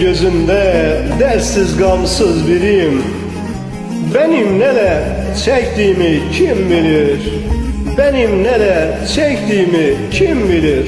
Gözünde dersiz gamsız biriyim. Benim neler çektiğimi kim bilir? Benim neler çektiğimi kim bilir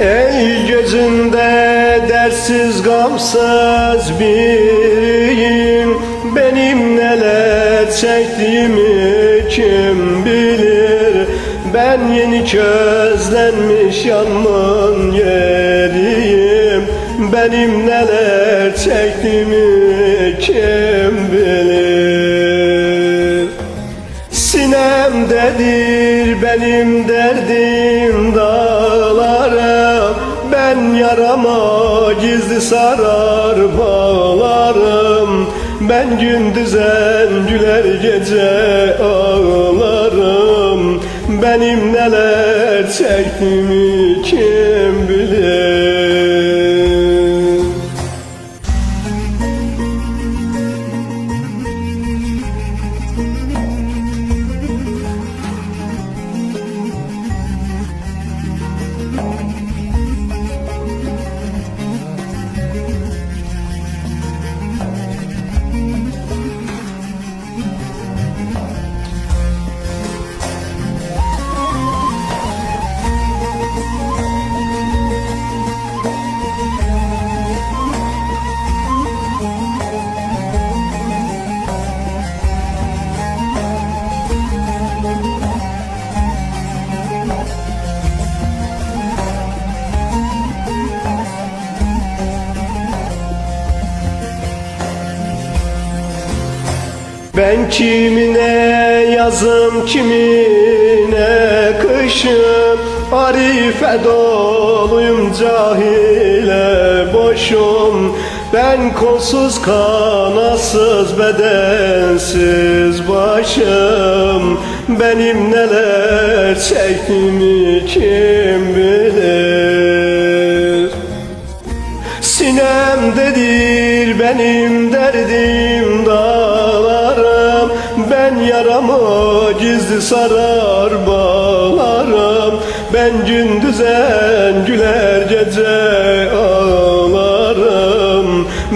Ey gözünde dersiz gamsız biriyim. Benim neler çektiğimi kim bilir? Ben yeni közlenmiş yanman yeriyim. Benim neler çektiğimi kim bilir? Sinemdedir benim derdim dağlarım Ben yarama gizli sarar bağlarım. Ben gündüzen güler gece ağlarım. Benim neler çektiğimi Ben kimine yazım kimine kışım. Arife doluyum cahile boşum. Ben kolsuz kanasız bedensiz başım. Benim neler çektiğimi kim bilir? Sinemdedir benim derdim yaramı gizli sarar bağlarım Ben gündüzen güler gece ağlarım.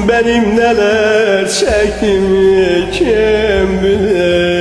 Benim neler çektiğimi kim bilir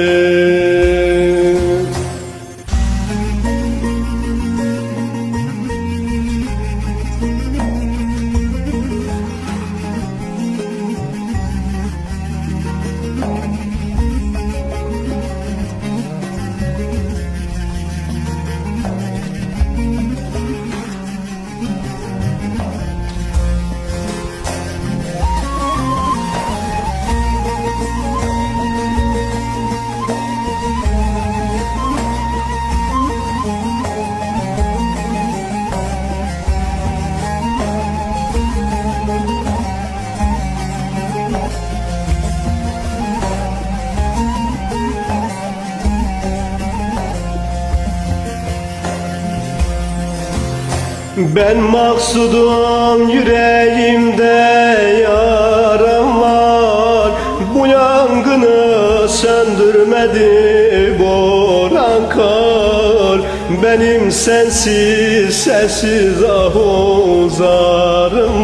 Ben maksudum yüreğimde yaram var. Bu yangını söndürmedi boran kar. Benim sensiz sessiz ahuzarım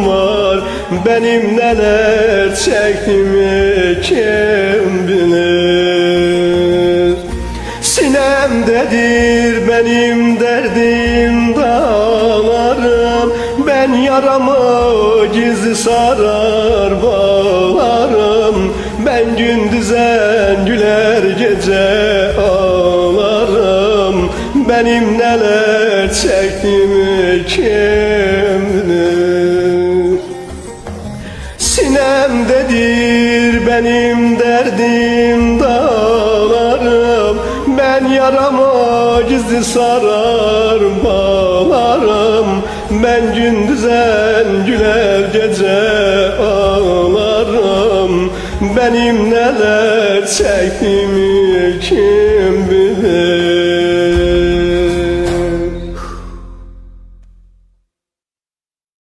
var. Benim neler çektiğimi kim bilir? Sinemdedir benim derdim yaramı gizli sarar bağlarım. Ben gündüzen güler gece ağlarım. Benim neler çektiğimi kim bilir? Sinemdedir benim derdim dağlarım. Ben yaramı gizli sarar bağlarım Ben gündüzen güler gece ağlarım. Benim neler çektiğimi kim